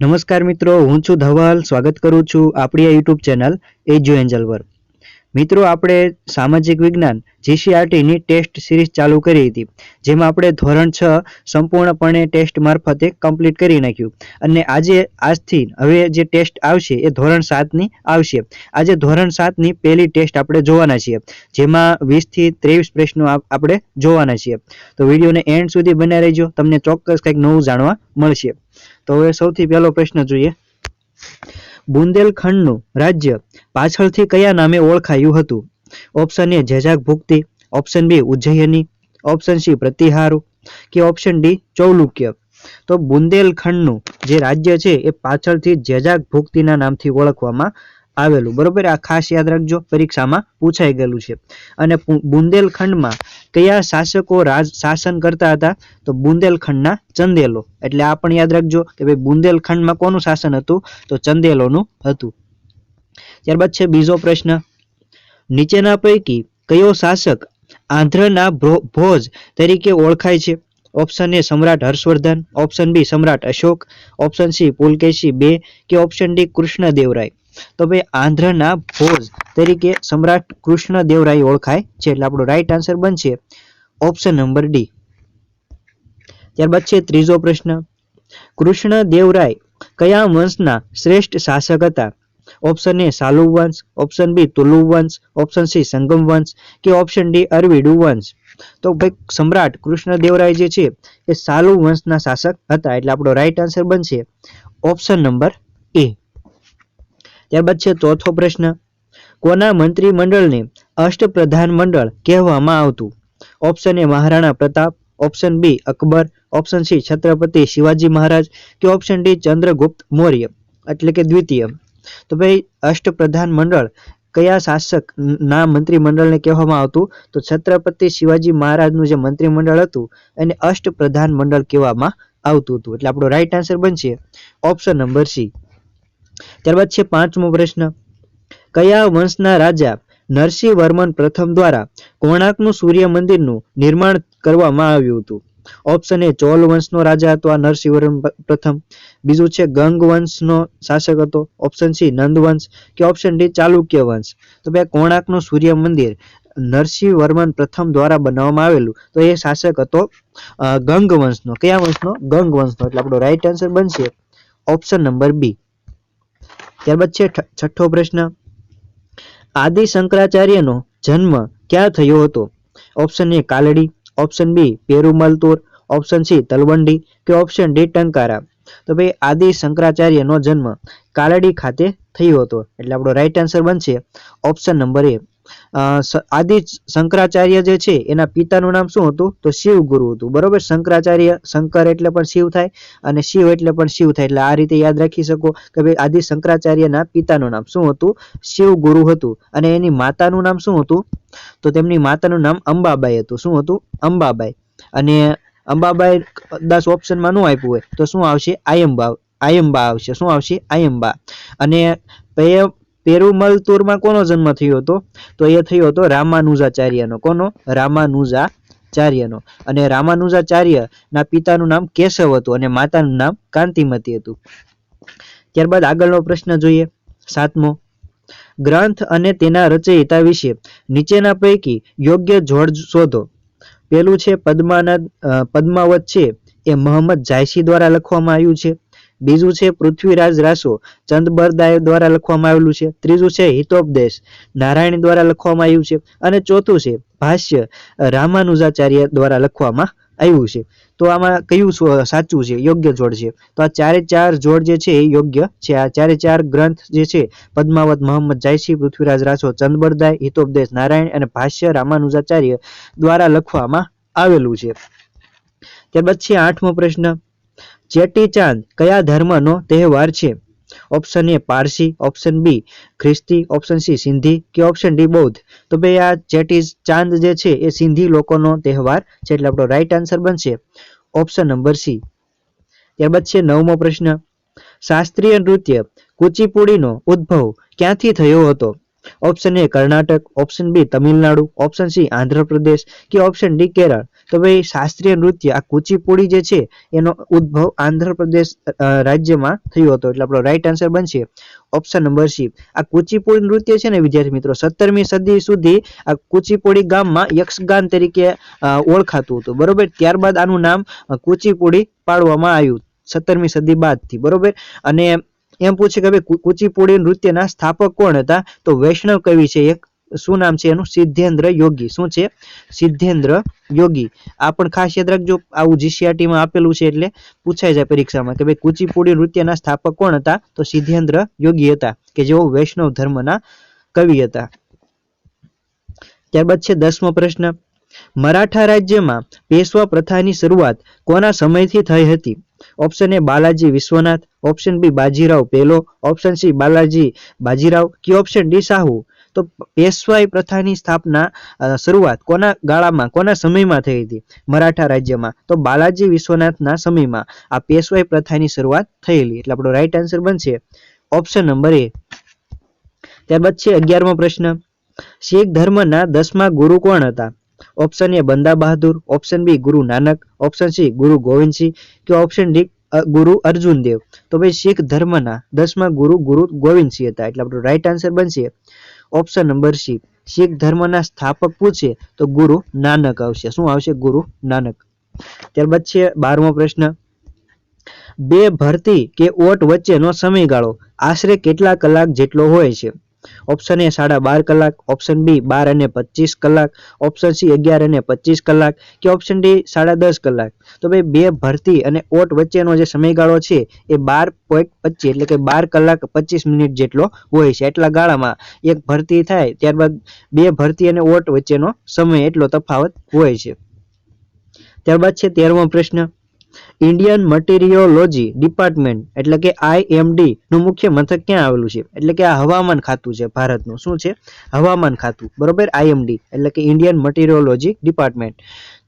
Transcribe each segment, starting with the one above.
નમસ્કાર મિત્રો, હું છું ધવલ. સ્વાગત કરું છું આપણી આ યુટ્યુબ ચેનલ એજ્યુ એન્જલ પર. મિત્રો, આપણે સામાજિક વિજ્ઞાન જીસીઆરટીની ટેસ્ટ સિરીઝ ચાલુ કરી હતી, જેમાં આપણે ધોરણ છ સંપૂર્ણપણે ટેસ્ટ મારફતે કમ્પ્લીટ કરી નાખ્યું. અને આજે, આજથી, હવે જે ટેસ્ટ આવશે, એ ધોરણ સાતની આવશે. આજે ધોરણ સાતની પહેલી ટેસ્ટ આપણે જોવાના છીએ, જેમાં વીસથી ત્રેવીસ પ્રશ્નો આપ- આપણે જોવાના છીએ. તો વિડીયોને એન્ડ સુધી બન્યા રહેજો તમને ચોક્કસ કંઈક નવું જાણવા મળશે. તો હવે સૌથી પહેલો પ્રશ્ન જોઈએ. બુંદેલખંડનું રાજ્ય પાછળથી કયા નામે ઓળખાયું હતું? Option A Jejak Bhukti, option B Ujjaini option C Pratihara કે ઓપ્શન ડી ચૌલુક્ય. તો બુંદેલખંડનું જે રાજ્ય છે એ પાછળથી જેજાક ભુક્તિના નામથી ઓળખવામાં આવેલું. બરોબર? આ ખાસ યાદ રાખજો, પરીક્ષામાં પૂછાઈ ગયેલું છે. અને બુંદેલખંડમાં કયા શાસકો રાજ, શાસન કરતા હતા? તો બુંદેલખંડના ચંદેલો. એટલે આ પણ યાદ રાખજો કે ભાઈ બુંદેલખંડમાં કોનું શાસન હતું? તો ચંદેલોનું હતું. ત્યારબાદ છે બીજો પ્રશ્ન. નીચેના પૈકી કયો શાસક આંધ્રના ભોજ તરીકે ઓળખાય છે? ઓપ્શન એ સમ્રાટ હર્ષવર્ધન, ઓપ્શન બી સમ્રાટ અશોક, ઓપ્શન સી પુલકેશી બે કે ઓપ્શન ડી કૃષ્ણદેવરાય? તો ભાઈ આંધ્રના ભોજ તરીકે સમ્રાટ કૃષ્ણદેવરાય ઓળખાય છે એટલે આપણો રાઈટ આન્સર બનશે ઓપ્શન નંબર ડી ત્યારબાદ છે ત્રીજો પ્રશ્ન. કૃષ્ણદેવરાય કયા વંશના શ્રેષ્ઠ શાસક હતા? ઓપ્શન એ સાલુ વંશ ઓપ્શન બી તુલુ વંશ ઓપ્શન સી સંગમ વંશ કે ઓપ્શન ડી અરવિડુ વંશ? તો ભાઈ સમ્રાટ કૃષ્ણદેવરાય જે છે એ સાલુ વંશના શાસક હતા એટલે આપણો રાઈટ આન્સર બનશે ઓપ્શન નંબર એ ત્યારબાદ છે ચોથો પ્રશ્ન. કોના મંત્રીમંડળને અષ્ટપ્રધાન મંડળ કહેવામાં આવતું? Option A Maharana Pratap. Option B Akbar. Option C Chhatrapati Shivaji Maharaj કે ઓપ્શન ડી ચંદ્રગુપ્ત મૌર્ય, એટલે કે દ્વિતીય. તો ભાઈ અષ્ટપ્રધાન મંડળ કયા શાસક ના મંત્રીમંડળને કહેવામાં આવતું? તો છત્રપતિ શિવાજી મહારાજનું જે મંત્રીમંડળ હતું, એને અષ્ટપ્રધાન મંડળ કહેવામાં આવતું હતું. એટલે આપણો રાઈટ આન્સર બનશે. ઓપ્શન નંબર સી ત્યારબાદ છે પાંચમો પ્રશ્ન. કયા વંશના રાજા નરસિંહ વર્મન પ્રથમ દ્વારા કોણાર્કનું સૂર્ય મંદિરનું નિર્માણ કરવામાં આવ્યું હતું? ઓપ્શન એ ચોલ વંશનો રાજા હતો, આ નરસિંહ વર્મન પ્રથમ. બીજું છે ગંગ વંશનો શાસક હતો, ઓપ્શન સી નંદ વંશ કે ઓપ્શન ડી ચાલુક્ય વંશ. તો ભાઈ કોણાર્કનું સૂર્ય મંદિર નરસિંહ વર્મન પ્રથમ દ્વારા બનાવવામાં આવેલું, તો એ શાસક હતો ગંગ વંશનો. કયા વંશનો? ગંગ વંશનો. એટલે આપણો રાઈટ આન્સર બનશે. Option number B. ત્યારબાદ છે છઠ્ઠો પ્રશ્ન. આદિ શંકરાચાર્યનો જન્મ ક્યાં થયો હતો? Option A Kalady. Option B Perumalthur option C Talwandi કે ઓપ્શન ડી ટંકારા. તો ભાઈ, આદિ શંકરાચાર્યનો જન્મ કાલડી ખાતે થયો હતો. એટલે આપણો રાઈટ આન્સર બનશે option number A Adi Shankaracharya જે છે, એના પિતાનું નામ શું હતું? તો શિવ ગુરુ હતું. બરોબર? શંકરાચાર્ય, શંકર એટલે પણ શિવ થાય અને શિવ એટલે પણ શિવ થાય. એટલે આ રીતે યાદ રાખી શકો કે ભાઈ આદિ શંકરાચાર્યના પિતાનું નામ શું હતું? શિવ ગુરુ હતું. અને એની માતાનું નામ શું હતું? તો તેમની માતાનું નામ અંબાબાઈ હતું. શું હતું? અંબાબાઈ. અને અંબાબાઈ દસ ઓપ્શનમાં ન આપ્યું હોય તો શું આવશે? આયંબા આયંબા આવશે. શું આવશે? આયંબા. અને પે- પેરુમલતુરમાં કોનો જન્મ થયો હતો? તો એ થયો હતો રામાનુજાચાર્યનો. કોનો? રામાનુજાચાર્યનો. અને રામાનુજાચાર્ય ના પિતાનું નામ કેશવ હતું અને માતાનું નામ કાંતિમતી હતું. ત્યારબાદ આગળનો પ્રશ્ન જોઈએ. સાતમો. ગ્રંથ અને તેના રચયિતા વિશે નીચેના પૈકી યોગ્ય જોડ શોધો. પેલું છે પદ્માનદ પદ્માવત છે. એ મોહમ્મદ જાયસી દ્વારા લખવામાં આવ્યું છે. બીજું છે પૃથ્વીરાજ રાસો. ચંદબરદાય દ્વારા લખવામાં આવેલું છે. ત્રીજું છે હિતોપદેશ. નારાયણ દ્વારા લખવામાં આવ્યું છે. અને ચોથું છે ભાષ્ય. રામાનુજાચાર્ય દ્વારા લખવામાં આવ્યું છે. તો આમાં કયું સાચું છે? યોગ્ય જોડ છે. તો આ ચારે ચાર જોડ જે છે એ યોગ્ય છે. આ ચારે ચાર ગ્રંથ જે છે, પદ્માવત મોહમ્મદ જાયસી પૃથ્વીરાજ રાસો ચંદબરદાય હિતોપદેશ, નારાયણ અને ભાષ્ય રામાનુજાચાર્ય દ્વારા લખવામાં આવેલું છે. ત્યારબાદ છે આઠમો પ્રશ્ન. ચેટીચાંદ કયા ધર્મનો તહેવાર છે? Option A Parsi. Option B ખ્રિસ્તી. Option C Sindhi. કે ઓપ્શન ડી બૌદ્ધ? તો ભાઈ આ ચેટી ચાંદ જે છે, એ સિંધી લોકોનો તહેવાર છે એટલે આપણો રાઈટ આન્સર બનશે. ઓપ્શન નંબર સી ત્યારબાદ છે નવમો પ્રશ્ન. શાસ્ત્રીય નૃત્ય કુચીપુડીનો ઉદ્ભવ ક્યાંથી થયો હતો? Option A Karnataka option B Tamil Nadu option C Andhra Pradesh કે ઓપ્શન ડી કેરળ તો ભાઈ, શાસ્ત્રીય નૃત્ય, આ કુચીપુડી જે છે, એનો ઉદ્ભવ આંધ્રપ્રદેશ રાજ્યમાં થયો હતો. એટલે આપણો રાઈટ આન્સર બનશે ઓપ્શન નંબર સી આ કુચીપુડી નૃત્ય છે ને, વિદ્યાર્થી મિત્રો, સત્તરમી સદી સુધી આ કુચીપુડી ગામમાં યક્ષગાન તરીકે ઓળખાતું હતું. બરોબર? ત્યારબાદ આનું નામ કુચીપુડી પાડવામાં આવ્યું. સત્તરમી સદી બાદથી. બરોબર? અને એમ પૂછે કે ભાઈ કુચીપુડી નૃત્યના સ્થાપક કોણ હતા? તો વૈષ્ણવ કવિ છે એક, શું નામ છે એનું? સિદ્ધેન્દ્ર યોગી. શું છે? સિદ્ધેન્દ્ર યોગી. આ પણ ખાસ યાદ રાખજો, આવું જીસીઆરટીમાં આપેલું છે એટલે પૂછાઈ જાય પરીક્ષામાં કે ભાઈ કુચીપુડી નૃત્યના સ્થાપક કોણ હતા? તો સિદ્ધેન્દ્ર યોગી હતા, કે જેઓ વૈષ્ણવ ધર્મના કવિ હતા. ત્યારબાદ છે દસમો પ્રશ્ન. મરાઠા રાજ્યમાં પેશવા પ્રથાની શરૂઆત કોના સમયથી થઈ હતી? Option A Balaji, Vishwanath. Option B Bajirao પહેલો ઓપ્શન સી બાલાજી, બાજીરાવ. કે ઓપ્શન ડી સાહુ. તો પેશવાઈ પ્રથાની સ્થાપના શરૂઆત કોના ગાળામાં, કોના સમયમાં થઈ હતી? મરાઠા રાજ્યમાં. તો બાલાજી, વિશ્વનાથના સમયમાં આ પેશવાઈ પ્રથાની શરૂઆત થયેલી. એટલે આપણો રાઈટ આન્સર બનશે. ઓપ્શન નંબર એ ત્યારબાદ છે અગિયારમો પ્રશ્ન. શીખ ધર્મના દસમા ગુરુ કોણ હતા? Option A Banda Bahadur option B Guru Nanak option C ગુરુ ગોવિંદસિંહ કે ઓપ્શન ડી ગુરુ અર્જુન દેવ તો ભાઈ શીખ ધર્મના દસમા ગુરુ ગુરુ ગોવિંદસિંહ હતા. એટલે આપણો રાઈટ આન્સર બનશે. ઓપ્શન નંબર સી શીખ ધર્મના સ્થાપક પૂછે તો ગુરુ નાનક આવશે. શું આવશે? ગુરુ નાનક ત્યારબાદ છે બારમો પ્રશ્ન. બે ભરતી કે ઓટ વચ્ચેનો સમયગાળો. આશરે કેટલા કલાક જેટલો હોય છે? ઓપ્શન એ સાડા બાર કલાક ઓપ્શન બી બાર અને પચીસ કલાક ઓપ્શન સી અગિયાર અને પચીસ કલાક કે ઓપ્શન ડી સાડા દસ કલાક. તો ભાઈ, બે ભરતી અને ઓટ વચ્ચેનો જે સમયગાળો છે એ બાર પોઈન્ટ પચીસ એટલે કે બાર કલાક પચીસ મિનિટ જેટલો હોય છે. એટલા ગાળામાં એક ભરતી થાય, ત્યારબાદ બે ભરતી અને ઓટ વચ્ચેનો સમય એટલો તફાવત હોય છે. ત્યારબાદ છે તેરમો પ્રશ્ન. ઇન્ડિયન મટીરિયોલોજી ડિપાર્ટમેન્ટ એટલે કે આઈએમડી નું મુખ્ય મથક ક્યાં આવેલું છે? એટલે કે આ હવામાન ખાતું છે ભારતનું. શું છે? હવામાન ખાતું. બરોબર? આઈએમડી એટલે કે ઇન્ડિયન મટીરિયોલોજી ડિપાર્ટમેન્ટ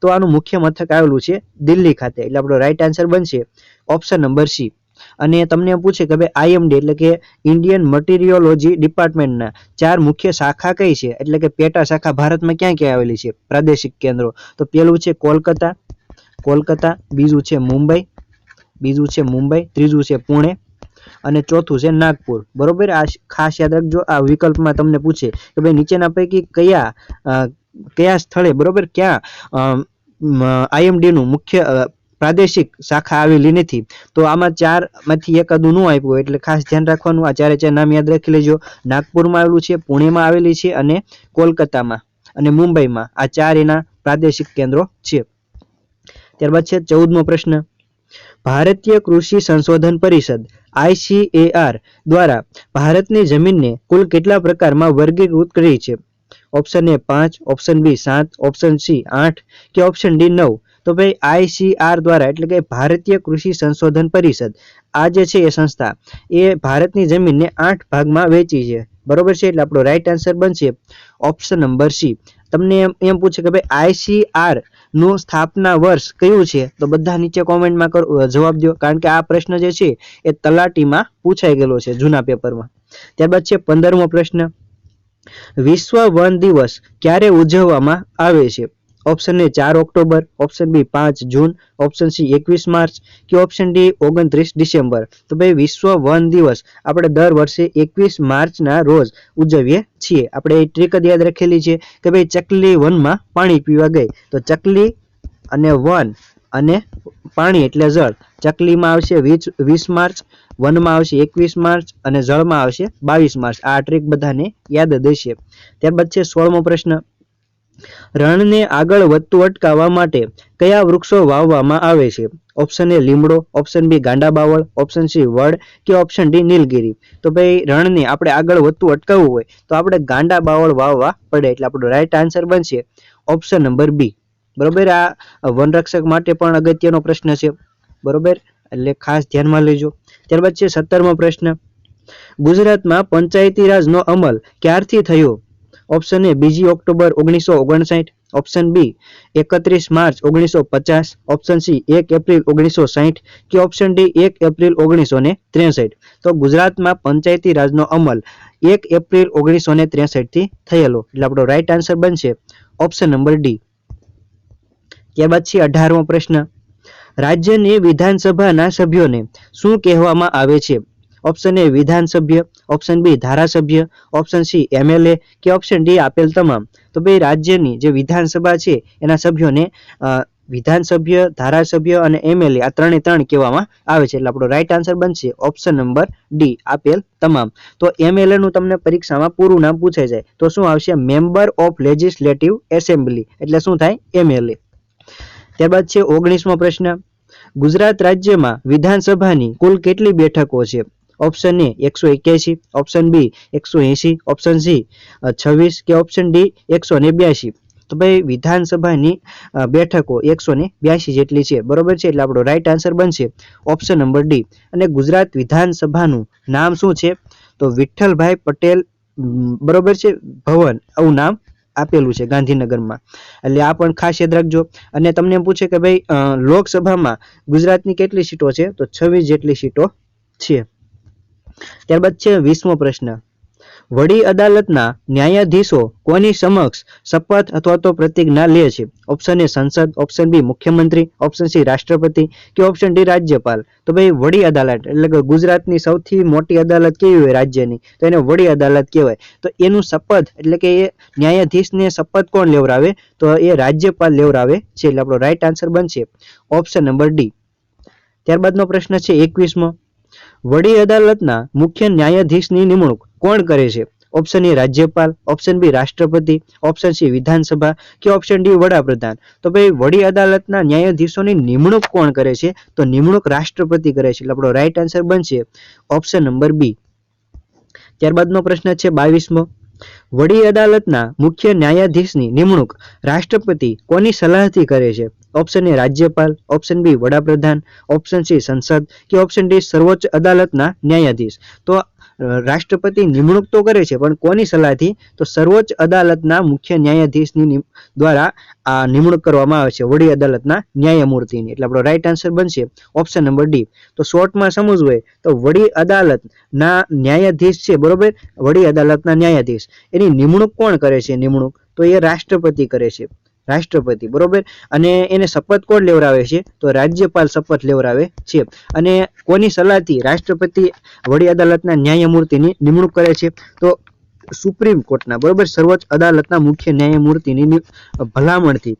તો આનું મુખ્ય મથક આવેલું છે દિલ્હી ખાતે. એટલે આપણો રાઈટ આન્સર બનશે ઓપ્શન નંબર સી અને તમને પૂછે કે ભાઈ આઈએમડી એટલે કે ઇન્ડિયન મટીરિયોલોજી ડિપાર્ટમેન્ટના ચાર મુખ્ય શાખા કઈ છે? એટલે કે પેટા શાખા ભારતમાં ક્યાં ક્યાં આવેલી છે? પ્રાદેશિક કેન્દ્રો. તો પેલું છે કોલકાતા કોલકાતા, બીજું છે મુંબઈ, બીજું છે મુંબઈ, ત્રીજું છે પુણે અને ચોથું છે નાગપુર. બરોબર? આ ખાસ યાદ રાખજો, આ વિકલ્પમાં તમને પૂછે કે ભાઈ નીચેના પૈકી કયા કયા સ્થળે, બરોબર? ક્યાં આઈએમડીનું મુખ્ય પ્રાદેશિક શાખા આવેલી નથી. તો આમાં ચારમાંથી એકાદું નું આપ્યું એટલે ખાસ ધ્યાન રાખવાનું, આ ચારે ચાર નામ યાદ રાખી લેજો. નાગપુરમાં આવેલું છે, પુણેમાં આવેલી છે અને કોલકાતામાં અને મુંબઈમાં આ ચાર એના પ્રાદેશિક કેન્દ્રો છે. ત્યારબાદ છે ચૌદમો પ્રશ્ન. ભારતીય કૃષિ સંશોધન પરિષદ આઈસીએઆર દ્વારા ભારતની જમીનને કુલ કેટલા પ્રકારમાં વર્ગીકૃત કરી છે? ઓપ્શન એ પાંચ ઓપ્શન બી સાત ઓપ્શન સી આઠ કે ઓપ્શન ડી નવ? તો ભાઈ આઈસીઆર દ્વારા એટલે કે ભારતીય કૃષિ સંશોધન પરિષદ, આ જે છે એ સંસ્થા, એ ભારતની જમીનને આઠ ભાગમાં વેચી છે. બરોબર છે? એટલે આપણો રાઈટ આન્સર બનશે ઓપ્શન નંબર સી તમને એમ પૂછે કે ભાઈ આઈસીઆરનું સ્થાપના વર્ષ કયું છે? તો બધા નીચે કોમેન્ટમાં કરો જવાબ દો કારણ કે આ પ્રશ્ન જે છે, એ તલાટીમાં પૂછાઈ ગયેલો છે જૂના પેપરમાં. ત્યારબાદ છે પંદરમો પ્રશ્ન. વિશ્વ વન દિવસ ક્યારે ઉજવવામાં આવે છે? ઓપ્શન એ ચાર ઓક્ટોબર. ઓપ્શન બી પાંચ જૂન. ઓપ્શન સી એકવીસ માર્ચ. કે ઓપ્શન ડી ઓગણત્રીસ ડિસેમ્બર. તો ભાઈ, વિશ્વ વન દિવસ. આપણે દર વર્ષે એકવીસ માર્ચના રોજ ઉજવીએ છીએ. આપણે એ ટ્રીક જ યાદ રાખેલી છે કે ભાઈ, ચકલી વનમાં પાણી પીવા ગઈ. તો ચકલી અને વન અને પાણી એટલે જળ. ચકલીમાં આવશે વીસ વીસ માર્ચ, વનમાં આવશે એકવીસ માર્ચ અને જળમાં આવશે બાવીસ માર્ચ. આ ટ્રીક બધાને યાદ હશે ત્યારબાદ છે સોળમો પ્રશ્ન. રણને આગળ વધતું અટકાવવા માટે કયા વૃક્ષો વાવવામાં આવે છે? ઓપ્શન એ લીમડો ઓપ્શન બી ગાંડા બાવળ ઓપ્શન સી વડ કે ઓપ્શન ડી નીલગીરી? તો ભાઈ, રણને આપણે આગળ વધતું અટકાવવું હોય તો આપણે ગાંડા બાવળ વાવવા પડે એટલે આપણો રાઈટ આન્સર બનશે ઓપ્શન નંબર બી બરોબર? આ વનરક્ષક માટે પણ અગત્યનો પ્રશ્ન છે. બરોબર? એટલે ખાસ ધ્યાનમાં લેજો. ત્યારબાદ છે સત્તરમો પ્રશ્ન. ગુજરાતમાં પંચાયતી રાજનો અમલ ક્યારથી થયો? ઓપ્શન એ બીજી ઓક્ટોબર ઓગણીસો ઓગણસાઠ. ઓપ્શન બી એકત્રીસ માર્ચ ઓગણીસો પચાસ. ઓપ્શન સી એક એપ્રિલ ઓગણીસો સાઠ કે ઓપ્શન ડી એક એપ્રિલ ઓગણીસો ત્રેસઠ. તો ગુજરાતમાં પંચાયતી રાજનો અમલ એક એપ્રિલ ઓગણીસો ને ત્રેસઠથી થયેલો. એટલે આપણો રાઈટ આન્સર બનશે ઓપ્શન નંબર ડી ત્યારબાદ છે અઢારમો પ્રશ્ન. રાજ્યની વિધાનસભાના સભ્યોને શું કહેવામાં આવે છે? ઓપ્શન એ વિધાનસભ્ય ઓપ્શન બી ધારાસભ્ય ઓપ્શન સી એમએલએ કે ઓપ્શન ડી આપેલ તમામ. તો ભાઈ રાજ્યની જે વિધાનસભા છે, એના સભ્યોને વિધાનસભ્ય ધારાસભ્ય અને એમએલએ આ ત્રણે ત્રણ કહેવામાં આવે છે. એટલે આપણો રાઈટ આન્સર બનશે ઓપ્શન નંબર ડી આપેલ તમામ. તો એમએલએ નું તમને પરીક્ષામાં પૂરું નામ પૂછાઈ જાય. તો શું આવશે? મેમ્બર ઓફ લેજિસ્લેટિવ એસેમ્બલી એટલે શું થાય? એમએલએ ત્યારબાદ છે ઓગણીસમો પ્રશ્ન. ગુજરાત રાજ્યમાં વિધાનસભાની કુલ કેટલી બેઠકો છે? ઓપ્શન એ એકસો એક્યાસી. ઓપ્શન બી એકસો એસી ઓપ્શન સી છવ્વીસ. કે ઓપ્શન ડી એકસો ને બ્યાસી. તો ભાઈ, વિધાનસભાની બેઠકો એકસો ને બ્યાસી જેટલી છે. બરોબર છે? એટલે આપણો રાઈટ આન્સર બનશે ઓપ્શન નંબર ડી અને ગુજરાત વિધાનસભાનું નામ શું છે? તો વિઠ્ઠલભાઈ પટેલ બરોબર છે? ભવન, આવું નામ આપેલું છે ગાંધીનગરમાં. એટલે આ પણ ખાસ યાદ રાખજો. અને તમને એમ પૂછે કે ભાઈ લોકસભામાં ગુજરાતની કેટલી સીટો છે? તો છવ્વીસ જેટલી સીટો છે. ત્યારબાદ છે વીસમો પ્રશ્ન. વડી અદાલતના ન્યાયાધીશો કોની સમક્ષ શપથ અથવા તો પ્રતિજ્ઞા લે છે? ઓપ્શન એ સંસદ ઓપ્શન બી મુખ્યમંત્રી ઓપ્શન સી રાષ્ટ્રપતિ કે ઓપ્શન ડી રાજ્યપાલ? તો ભાઈ વડી અદાલત, એટલે કે ગુજરાતની સૌથી મોટી અદાલત કેવી હોય રાજ્યની? તો એને વડી અદાલત કહેવાય. તો એનું શપથ, એટલે કે એ ન્યાયાધીશને શપથ કોણ લેવડાવે? તો એ રાજ્યપાલ લેવડાવે છે, એટલે આપણો રાઈટ આન્સર બનશે. ઓપ્શન નંબર ડી ત્યારબાદનો પ્રશ્ન છે એકવીસમો. વડી અદાલતના મુખ્ય ન્યાયાધીશની નિમણૂક કોણ કરે છે? ઓપ્શન એ રાજ્યપાલ ઓપ્શન બી રાષ્ટ્રપતિ ઓપ્શન સી વિધાનસભા કે ઓપ્શન ડી વડાપ્રધાન. તો ભાઈ, વડી અદાલતના ન્યાયાધીશોની નિમણૂક કોણ કરે છે? તો નિમણૂક રાષ્ટ્રપતિ કરે છે. એટલે આપણો રાઈટ આન્સર બનશે ઓપ્શન નંબર બી. ત્યારબાદનો પ્રશ્ન છે બાવીસમો. વડી અદાલતના મુખ્ય ન્યાયાધીશની નિમણૂક રાષ્ટ્રપતિ કોની સલાહથી કરે છે? ઓપ્શન એ રાજ્યપાલ. ઓપ્શન બી વડાપ્રધાન. ઓપ્શન સી સંસદ. કે ઓપ્શન ડી સર્વોચ્ચ અદાલતના ન્યાયાધીશ. તો રાષ્ટ્રપતિ નિમણૂક તો કરે છે, પણ કોની સલાહથી? તો સર્વોચ્ચ અદાલતના મુખ્ય ન્યાયાધીશની દ્વારા આ નિમણૂક કરવામાં આવે છે, વડી અદાલતના ન્યાયમૂર્તિની. એટલે આપણો રાઈટ આન્સર બનશે ઓપ્શન નંબર ડી તો શોર્ટમાં સમજવું હોય, તો વડી અદાલતના ન્યાયાધીશ છે, બરોબર? વડી અદાલતના ન્યાયાધીશ. એની નિમણૂક કોણ કરે છે, નિમણૂક? તો એ રાષ્ટ્રપતિ કરે છે. રાષ્ટ્રપતિ, બરોબર? અને એને શપથ કોણ લેવડાવે છે? તો રાજ્યપાલ શપથ લેવડાવે છે. અને કોની સલાહથી રાષ્ટ્રપતિ વડી અદાલતના ન્યાયમૂર્તિની નિમણૂક કરે છે? તો સુપ્રીમ કોર્ટના, બરોબર? સર્વોચ્ચ અદાલતના મુખ્ય ન્યાયમૂર્તિની ભલામણથી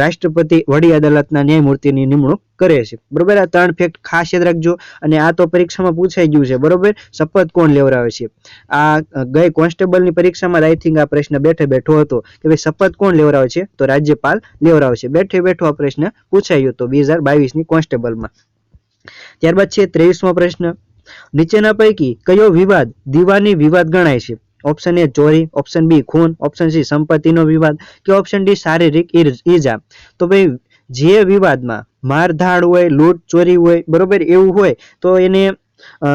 રાષ્ટ્રપતિ વડી અદાલતના ન્યાયમૂર્તિની નિમણૂક કરે છે. બરોબર? આ ત્રણ ફેક્ટ ખાસ યાદ રાખજો અને આ તો પરીક્ષામાં પૂછાઈ ગયું છે, બરોબર? શપથ કોણ લેવડાવે છે? આ ગઈ કોન્સ્ટેબલની પરીક્ષામાં આઈ થિંક આ પ્રશ્ન બેઠે બેઠો હતો કે ભાઈ શપથ કોણ લેવડાવે છે? તો રાજ્યપાલ લેવડાવે છે. બેઠે બેઠો આ પ્રશ્ન પૂછાયો હતો બે હજાર બાવીસની કોન્સ્ટેબલમાં. ત્યારબાદ છે ત્રેવીસમો પ્રશ્ન. નીચેના પૈકી કયો વિવાદ દીવાની વિવાદ ગણાય છે? ઓપ્શન એ ચોરી ઓપ્શન બી ખૂન ઓપ્શન સી સંપત્તિનો વિવાદ કે ઓપ્શન ડી શારીરિક ઈજા તો ભાઈ જે વિવાદમાં મારધાડ હોય લૂંટ ચોરી હોય બરોબર એવું હોય તો એને અ,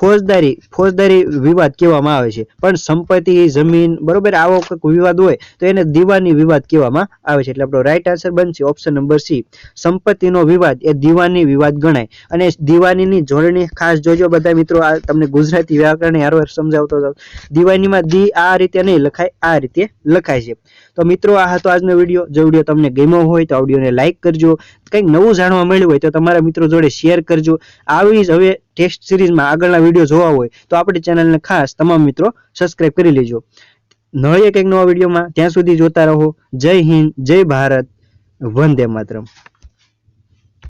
ફોજદારી ફોજદારી વિવાદ કહેવામાં આવે છે. પણ સંપત્તિ, જમીન, બરોબર આવો કંઈક વિવાદ હોય, તો એને દીવાની વિવાદ કહેવામાં આવે છે. એટલે આપણો રાઈટ આન્સર બનશે ઓપ્શન નંબર સી સંપત્તિનો વિવાદ એ દીવાની વિવાદ ગણાય. અને દીવાનીની જોડણી ખાસ જોજો બધા મિત્રો, આ તમને ગુજરાતી વ્યાકરણ હારો સમજાવતો હતો દીવાનીમાં દી આ રીતે નહીં લખાય, આ રીતે લખાય છે. તો મિત્રો, આ હતો આજનો વીડિયો. જો વીડિયો તમને ગમ્યો હોય તો વિડીયોને લાઈક કરજો. કંઈક નવું જાણવા મળ્યું હોય તો તમારા મિત્રો જોડે શેર કરજો. આવી જ હવે ટેસ્ટ સિરીઝમાં આગળના વીડિયો જોવા હોય તો આપણી ચેનલને ખાસ તમામ મિત્રો સબસ્ક્રાઇબ કરી લેજો. મળીએ કંઈક નવા વિડીયોમાં ત્યાં સુધી જોતા રહો. જય હિન્દ, જય ભારત, વંદે માતરમ.